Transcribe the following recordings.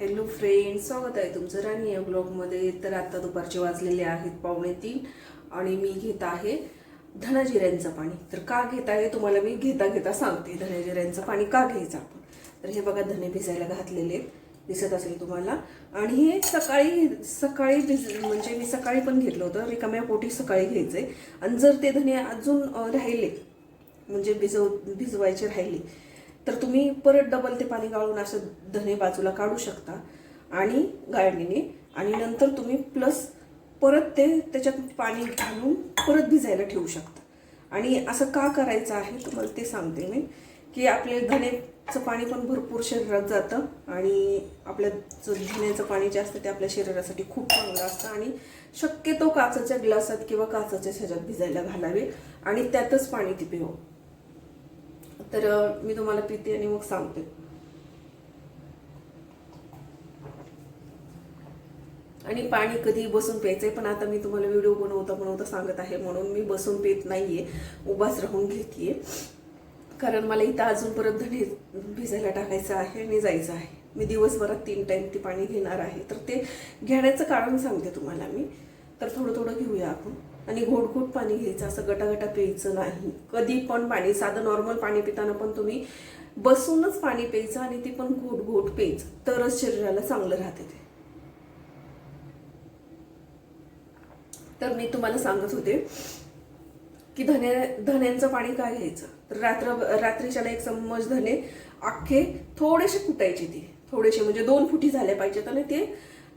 Hello friend स्वागत आहे तुमचं राणी या ब्लॉगमध्ये तर आत्ता दुपारचे वाजलेले आहेत पावणे तीन आणि मी घेत आहे धनाजिऱ्यांचं पाणी. तर का घेत आहे तुम्हाला मी घेता घेता सांगते. धनजिऱ्यांचं पाणी का घ्यायचं आपण? तर हे बघा धने भिजायला घातलेले आहेत. दिसत असेल तुम्हाला. आणि हे सकाळी सकाळी भिज म्हणजे मी सकाळी पण घेतलं होतं. रिकाम्या पोटी सकाळी घ्यायचे आणि जर ते धने अजून राहिले म्हणजे भिजव भिजवायचे राहिले तर तुम्ही परत डबल ते पाणी गाळून असं धने बाजूला काढू शकता आणि गाळणीने. आणि नंतर तुम्ही प्लस परत ते त्याच्यात पाणी घालून परत भिजायला ठेवू शकता. आणि असं का करायचं आहे तुम्हाला ते सांगते मी की आपले धनेचं पाणी पण भरपूर शरीरात जातं आणि आपल्या जो धण्याचं पाणी जे असतं ते आपल्या शरीरासाठी खूप चांगलं असतं आणि शक्यतो काचेच्या ग्लासात किंवा काचेच्या ह्याच्यात भिजायला घालावे आणि त्यातच पाणी ती पिवं हो. तर मी तुम्हाला पिते आणि मग सांगते. आणि पाणी कधी बसून प्यायचंय पण आता मी तुम्हाला व्हिडिओ बनवता बनवता सांगत आहे म्हणून मी बसून पित नाहीये उभाच राहून घेतेय. कारण मला इथं अजून परत धणे भिजायला टाकायचं आहे आणि जायचं आहे. मी दिवसभरात तीन टाइम ती पाणी घेणार आहे. तर ते घेण्याचं कारण सांगते तुम्हाला मी. तर थोडं थोडं घेऊया आपण. आणि घोट घोट पाणी घ्यायचं असं गटागटा प्यायचं नाही. कधी पण पाणी साधं नॉर्मल पाणी पिताना पण तुम्ही बसूनच पाणी प्यायचं आणि ते पण घोट घोट प्यायचं. तरच शरीराला चांगलं राहते ते. तर मी तुम्हाला सांगत होते की धने धन्यांचं पाणी काय घ्यायचं? तर रात्र रात्रीच्याला एक चम्मच धने अख्खे थोडेसे फुटायचे ते. थोडेसे म्हणजे दोन फुटी झाले पाहिजेत आणि ते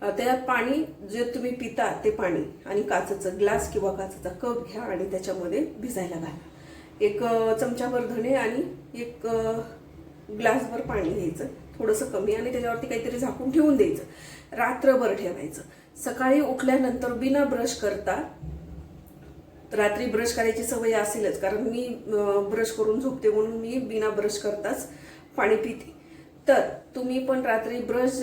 अ, त्या पाणी जे तुम्ही पिता ते पाणी आणि काचेचं ग्लास किंवा काचेचा कप घ्या आणि त्याच्यामध्ये भिजायला घाला. एक चमच्यावर चमचाभर आणि एक ग्लासभर पाणी घ्यायचं. थोडंसं कमी आणि त्याच्यावरती काहीतरी झाकून ठेवून द्यायचं. रात्रभर ठेवायचं. सकाळी उठल्यानंतर बिना ब्रश करता रात्री ब्रश करायची सवय असेलच. कारण मी ब्रश करून झोपते म्हणून मी बिना ब्रश करताच पाणी पिते. तर तुम्ही पण रात्री ब्रश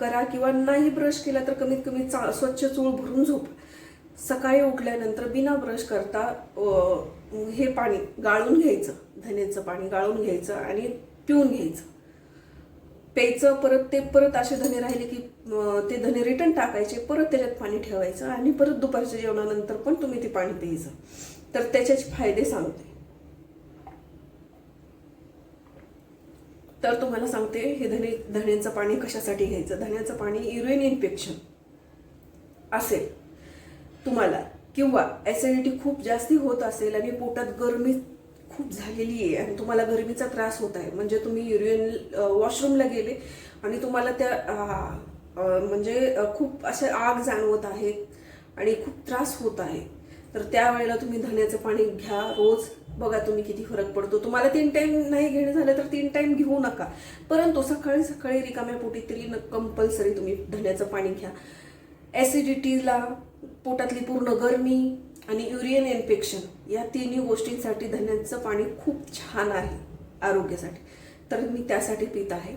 करा किंवा नाही ब्रश केला तर कमीत कमी चा स्वच्छ चूळ भरून झोप. सकाळी उठल्यानंतर बिना ब्रश करता हे पाणी गाळून घ्यायचं धन्याचं पाणी गाळून घ्यायचं आणि पिऊन घ्यायचं. प्यायचं परत ते परत असे धने राहिले की ते धने रिटर्न टाकायचे परत त्याच्यात पाणी ठेवायचं आणि परत दुपारच्या जेवणानंतर पण तुम्ही ते पाणी प्यायचं. तर त्याच्याचे फायदे सांगते. तर तुम्हाला सांगते हे धने धण्याचं पाणी कशासाठी घ्यायचं? धण्याचं पाणी युरिन इन्फेक्शन असेल. तुम्हाला. किंवा ॲसिडिटी खूप जास्ती होत असेल आणि पोटात गरमी खूप झालेली आहे आणि तुम्हाला गरमीचा त्रास होत आहे. म्हणजे तुम्ही युरिन वॉशरूमला गेले आणि तुम्हाला त्या म्हणजे खूप असे आग जाणवत आहे आणि खूप त्रास होत आहे. तर त्यावेळेला तुम्ही धण्याचं पाणी घ्या रोज. बघा तुम्ही किती फरक पडतो. तुम्हाला तीन टाइम नाही घेणं झालं तर तीन टाइम घेऊ नका. परंतु सकाळी सकाळी रिकाम्या पोटी तरी कंपल्सरी तुम्ही धण्याचं पाणी घ्या. ॲसिडिटीला पोटातली पूर्ण गरमी आणि युरियन इन्फेक्शन या तिन्ही गोष्टींसाठी धन्याचं पाणी खूप छान आहे आरोग्यासाठी. तर मी त्यासाठी पित आहे.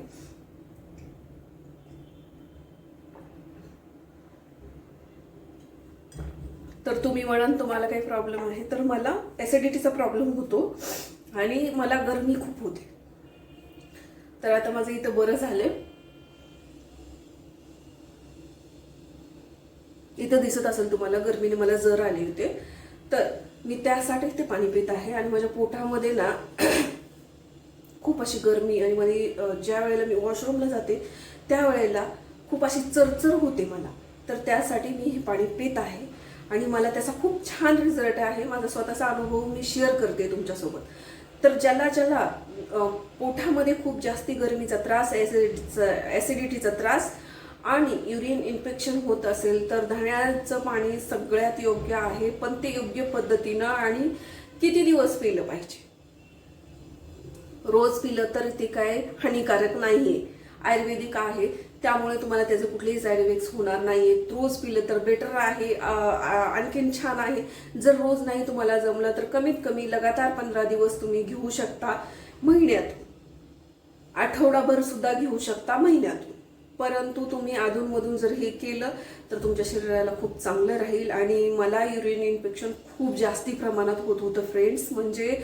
तर तुम्ही म्हणाल तुम्हाला काही प्रॉब्लेम आहे. तर मला ॲसिडिटीचा प्रॉब्लेम होतो आणि मला गरमी खूप होते. तर आता माझं इथं बरं झालंय. इथं दिसत असेल तुम्हाला गरमीने मला जर आले होते तर मी त्यासाठी ते पाणी पित आहे आणि माझ्या पोटामध्ये ना खूप अशी गरमी आणि मध्ये ज्या वेळेला मी वॉशरूमला जाते त्यावेळेला खूप अशी चरचर होते मला. तर त्यासाठी मी हे पाणी पित आहे. आणि मला त्याचा खूप छान रिझल्ट आहे. माझा स्वतःचा अनुभव मी शेअर करते तुमच्यासोबत. तर ज्याला ज्याला पोटामध्ये खूप जास्ती गरमीचा त्रास ॲसिडिटीचा ॲसिडिटीचा त्रास आणि युरिन इन्फेक्शन होत असेल तर धण्याचं पाणी सगळ्यात योग्य आहे. पण ते योग्य पद्धतीनं आणि किती दिवस पिलं पाहिजे? रोज पिलं तर ते काय हानिकारक नाही आहे आयुर्वेदिक आहे. त्यामुळे तुम्हाला त्याचे कुठलेही साईड इफेक्ट्स होणार नाहीये. रोज पिलं तर बेटर आहे आणखीन छान आहे. जर रोज नाही तुम्हाला जमलं तर कमीत कमी लगातार पंधरा दिवस तुम्ही घेऊ शकता महिन्यातून आठवडाभर सुद्धा घेऊ शकता महिन्यातून परंतु तुम्ही अधूनमधून जर हे केलं तर तुमच्या शरीराला खूप चांगलं राहील आणि मला युरिन इन्फेक्शन खूप जास्ती प्रमाणात होत होतं फ्रेंड्स म्हणजे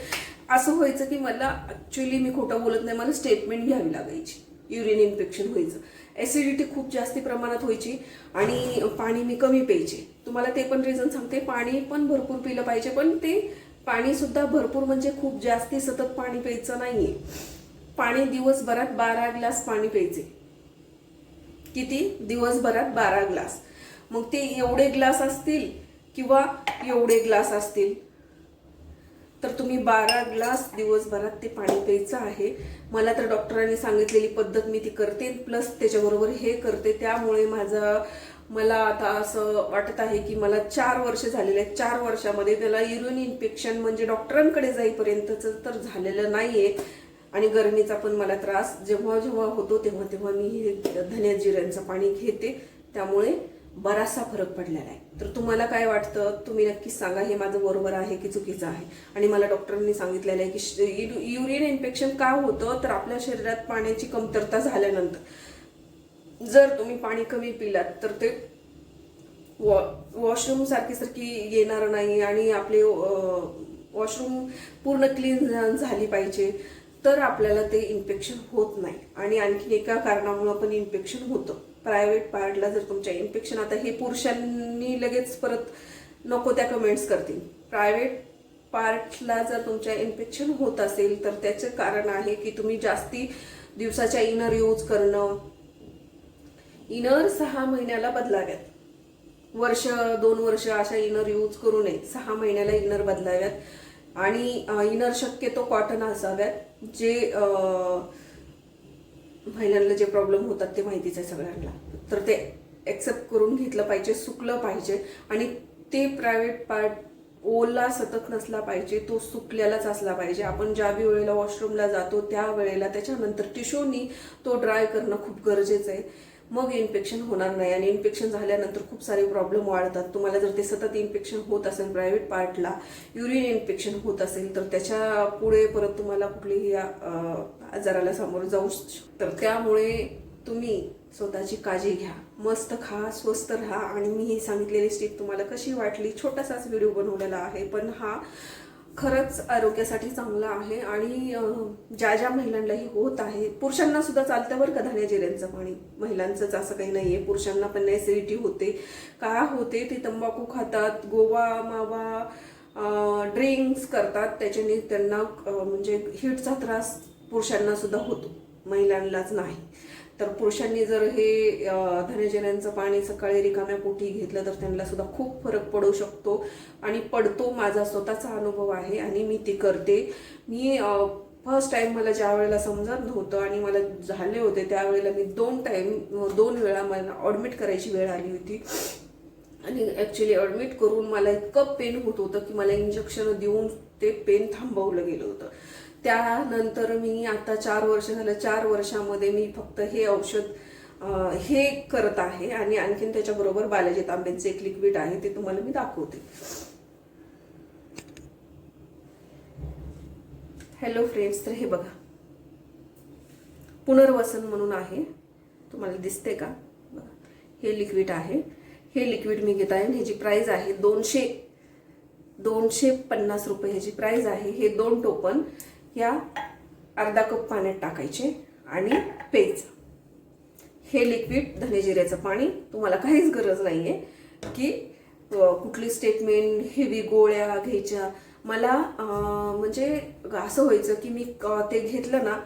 असं व्हायचं की मला ॲक्च्युली मी खोटं बोलत नाही मला स्टेटमेंट घ्यावी लागायची. युरिन इन्फेक्शन व्हायचं. ॲसिडिटी खूप जास्ती प्रमाणात व्हायची आणि पाणी मी कमी प्यायचे. तुम्हाला ते पण रिझन सांगते पाणी पण भरपूर पिलं पाहिजे पण ते पाणी सुद्धा भरपूर म्हणजे खूप जास्ती सतत पाणी प्यायचं नाहीये. पाणी दिवसभरात बारा ग्लास पाणी प्यायचे. किती? दिवसभरात बारा ग्लास. मग ते एवढे ग्लास असतील किंवा एवढे ग्लास असतील? तर तुम्ही बारा ग्लास दिवसभरात ते पाणी प्यायचं आहे. मला तर डॉक्टरांनी सांगितलेली पद्धत मी ती करते प्लस त्याच्याबरोबर हे करते. त्यामुळे माझं मला आता असं वाटत आहे की मला चार वर्ष झालेले आहेत. चार वर्षामध्ये त्याला युरिन इन्फेक्शन म्हणजे डॉक्टरांकडे जाईपर्यंतचं तर झालेलं नाही आहे आणि गरमीचा पण मला त्रास जेव्हा जेव्हा होतो तेव्हा तेव्हा मी हे धन्या जिऱ्यांचं पाणी घेते. त्यामुळे बराचसा फरक पडलेला आहे. तर तुम्हाला काय वाटतं? तुम्ही नक्कीच सांगा हे माझं बरोबर आहे की चुकीचं आहे? आणि मला डॉक्टरांनी सांगितलेलं आहे की युरिन इन्फेक्शन का होतं? तर आपल्या शरीरात पाण्याची कमतरता झाल्यानंतर. जर तुम्ही पाणी कमी पिलात तर ते वॉ वॉशरूम सारखी सारखी येणार नाही आणि आपले वॉशरूम पूर्ण क्लीन झाली पाहिजे. तर आपल्याला ते इन्फेक्शन होत नाही. आणि आणखीन एका कारणामुळं पण इन्फेक्शन होतं. प्रायव्हेट पार्टला जर तुमच्या इन्फेक्शन आता हे पुरुषांनी लगेच परत नको त्या कमेंट्स करतील. प्रायव्हेट पार्टला जर तुमच्या इन्फेक्शन होत असेल तर त्याचं कारण आहे की तुम्ही जास्ती दिवसाच्या इनर यूज करणं. इनर सहा महिन्याला बदलाव्यात. वर्ष दोन वर्ष अशा इनर यूज करू नये. सहा महिन्याला इनर बदलाव्यात. आणि इनर शक्यतो कॉटन असाव्यात जे महिलांना जे प्रॉब्लेम होतात ते माहितीच आहे सगळ्यांना. तर ते ॲक्सेप्ट करून घेतलं पाहिजे सुकलं पाहिजे आणि ते प्रायव्हेट पार्ट ओला सतत नसला पाहिजे तो सुकलेलाच असला पाहिजे. आपण ज्या वेळेला वॉशरूमला जातो त्या वेळेला त्याच्यानंतर टिश्यूनी तो ड्राय करणं खूप गरजेचं आहे. मग इन्फेक्शन होणार नाही. आणि इन्फेक्शन झाल्यानंतर खूप सारे प्रॉब्लेम वाढतात. तुम्हाला जर ते सतत इन्फेक्शन होत असेल प्रायव्हेट पार्टला युरिन इन्फेक्शन होत असेल तर त्याच्या पुढे परत तुम्हाला कुठलीही आजाराला सामोरं जाऊ तर त्यामुळे तुम्ही स्वतःची काळजी घ्या. मस्त खा स्वस्त राहा. आणि मी ही सांगितलेली स्टेप तुम्हाला कशी वाटली छोटासाच व्हिडिओ बनवलेला आहे. पण हा खरंच आरोग्यासाठी चांगलं आहे आणि ज्या ज्या महिलांनाही होत आहे पुरुषांना सुद्धा चालतं बरं का धान्या जिऱ्यांचं पाणी. महिलांचंच असं काही नाही आहे पुरुषांना पण ॲसिडिटी होते. का होते ते तंबाखू खातात गोवा मावा ड्रिंक्स करतात. त्याच्याने त्यांना म्हणजे हिटचा त्रास पुरुषांना सुद्धा होतो. महिलांनाच नाही. तर पुरुषांनी जर हे धनजन्यांचं पाणी सकाळी रिकाम्या पोटी घेतलं तर त्यांना सुद्धा खूप फरक पडू शकतो. आणि पडतो माझा स्वतःचा अनुभव आहे आणि मी ते करते. मी फर्स्ट टाइम मला ज्या वेळेला समजत नव्हतं आणि मला झाले होते त्यावेळेला मी दोन टाइम दोन वेळा मला ऑडमिट करायची वेळ आली होती. आणि ॲक्च्युली ॲडमिट करून मला इतकं पेन होत होतं की मला इंजेक्शन देऊन ते पेन थांबवलं गेलं होतं. त्यानंतर मी आता चार वर्ष झालं चार वर्षामध्ये मी फक्त हे औषध हे करत आहे आणि आणखीन त्याच्याबरोबर बालाजी तांब्यांचे एक लिक्विड आहे ते तुम्हाला मी दाखवते. हॅलो फ्रेंड्स तर हे बघा. पुनर्वसन म्हणून आहे. तुम्हाला दिसते का? बघा. हे लिक्विड आहे. हे लिक्विड मी घेत आहे ह्याची प्राईज आहे दोनशे दोनशे पन्नास रुपये. ह्याची प्राईज आहे. हे दोन टोपन या अर्धा कप पाण्यात टाकायचे आणि प्यायचं हे लिक्विड धनेजिऱ्याचं पाणी तुम्हाला काहीच गरज नाही आहे की कुठली स्टेटमेंट हेवी गोळ्या घ्यायच्या. मला म्हणजे असं व्हायचं की मी ते घेतलं ना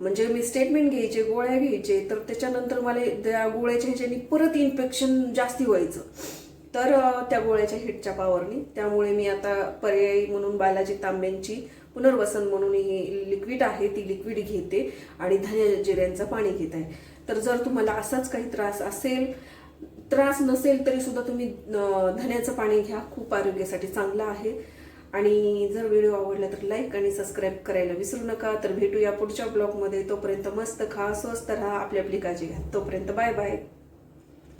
म्हणजे मी स्टेटमेंट घ्यायचे गोळ्या घ्यायचे तर त्याच्यानंतर मला त्या गोळ्याच्या ह्याच्यानी परत इन्फेक्शन जास्ती व्हायचं. तर त्या गोळ्याच्या हिटच्या पावरनी त्यामुळे मी आता पर्यायी म्हणून बालाजी तांब्यांची पुनर्वसन म्हणून ही लिक्विड आहे ती लिक्विड घेते आणि धन्या जिऱ्यांचं पाणी घेत आहे. तर जर तुम्हाला असाच काही त्रास असेल त्रास नसेल तरी सुद्धा तुम्ही धन्याचं पाणी घ्या. खूप आरोग्यासाठी चांगलं आहे. आणि जर व्हिडिओ आवडला तर लाईक आणि सबस्क्राईब करायला विसरू नका. तर भेटूया पुढच्या ब्लॉगमध्ये तोपर्यंत मस्त खा स्वस्त राहा आपली आपली काळजी घ्या. तोपर्यंत बाय बाय